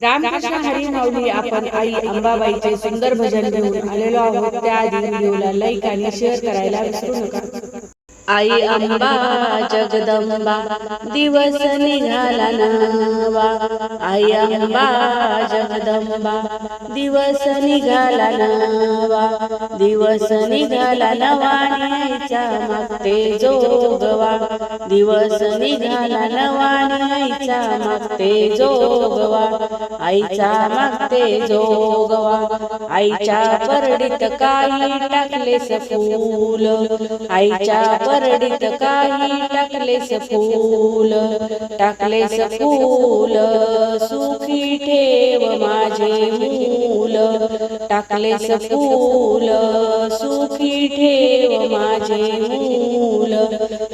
रामकृष्ण हरी माऊली आपण आई अंबाबाईचे सुंदर भजन घेऊन आलेलो आहोत. त्या आधी व्हिडिओला लाईक आणि शेअर करायला विसरू नका. आई अंबा जगदंबा दिवस निघाला नवा आई अंबा जगदंबा दिवस निघाला नवा दिवस निघाला नवा न्यायचा मागते जोगवा. दिवस निघाला नवा न्यायचा मागते जोगवा. आईचा मागते जोगवा. आईच्या परडीत काही टाकलेस फूल. आईच्या परडीत काही टाकलेस फूल टाकलेस फूल सुखी ठेव माझे मूल टाकलेस फूल सुखी ठेव माझे मूल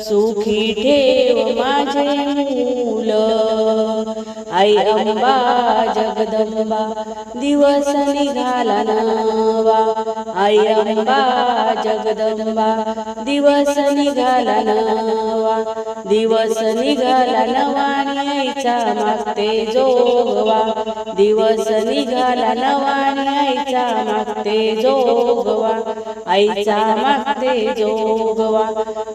सुखी ठेव माझे मूल आई अंबा जगदंबा दिवस निघाला नवा. आई अंबा जगदंबा दिवस निघाला नवा. दिवस निघाला नवा न्यायचा मागते जोगवा. दिवस निघाला नवा न्यायचा मागते जोगवा. आईचा मागते जोगवा.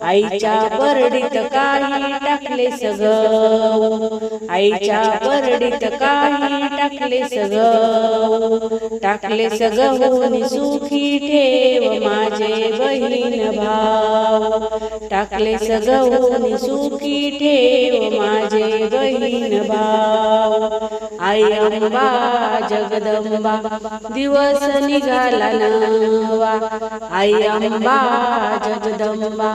आईच्या परडीत काही टाकले सगळं. आईच्या परडीत काही टाकले सगळं. टाकले सगळं सुखी ठेव माझे बहीण भाव. टाकले सगळं सुखी ठेव माझे बहीण भाव. आई अंबा जगदंबा दिवस निघाला नवा आई अंबा जगदंबा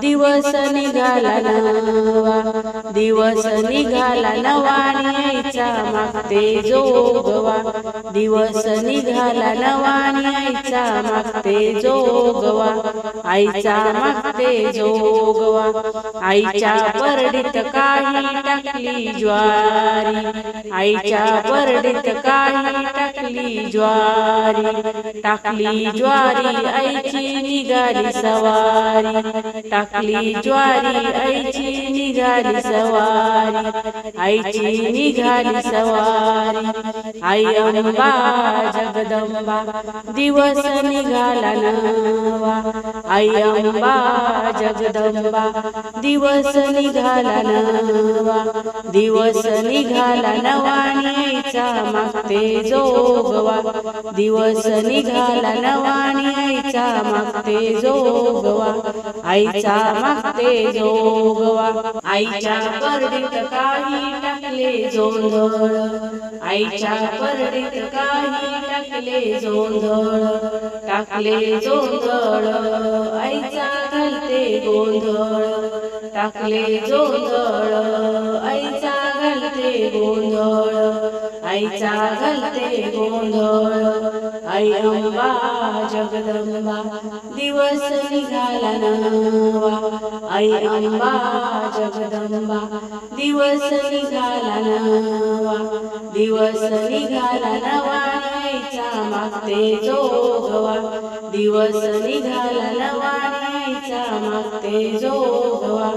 दिवस निघाला नवा दिवस निघाला नवा न्यायचा मागते जोगवा दिवस निघाला नवा न्यायचा मागते जोगवा आईचा मागते जोगवा आईच्या परडीत काही टाकली ज्वारी. आईच्या परडीत काही टाकली ज्वारी. टाकली ज्वारी आईची निघाली सवारी. टाकली ज्वारी आईची निघाली सवारी. आईची निघाली सवारी. आई अंबा जगदंबा दिवस निघाला नवा. आई अंबा जगदंबा दिवस निघाला नवा. दिवस निघाला नवाणीचा न्यायचा मागते जोगवा. दिवस निघाला नवाणीचा मागते जोगवा. आईचा मागते जोगवा. आईच्या परडीत काही टाकले जोंधळ. आईच्या परडीत काही टाकले जोंधळ. टाकले जोंधळ. आईचा घालते गोंधळ. टाकले जोंधळ. आईचा घालते गोंधळ. आईचा घालते गोंधळ आई अंबा जगदंबा दिवस निघाला नवा आई अंबा जगदंबा दिवस निघाला नवा दिवस निघाला नवा आईचा मागते जोगवा. दिवस निघाला नवा आईचा मागते जोगवा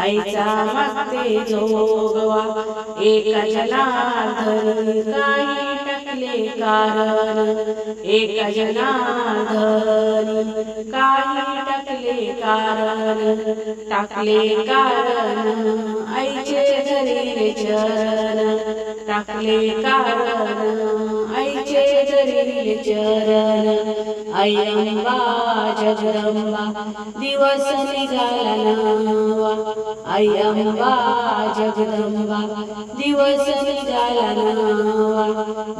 आईचा मागते जोगवा. एका जनार्दन काही टाकले कारण एका जनार्दन काही टाकले कारण. टाकले कारण आईचे धरीले चरण टाकले कारण आईचे धरीले चरण. आई अंबा जगदंबा दिवस निघाला नवा. आई अंबा जगदंबा दिवस निघाला नवा.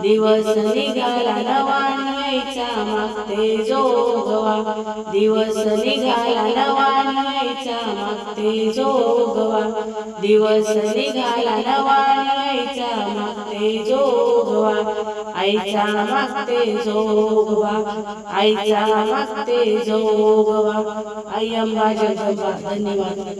दिवस निघाला नवा न्यायचा मागते जोगवा. दिवस निघाला नवा न्यायचा मागते जोगवा. दिवस निघाला नवा न्यायचा मागते जोगवा. आईचा मागते जोगवा. आईचा मागते जोगवा. आई अंबा जगदंबा धन्यवाद.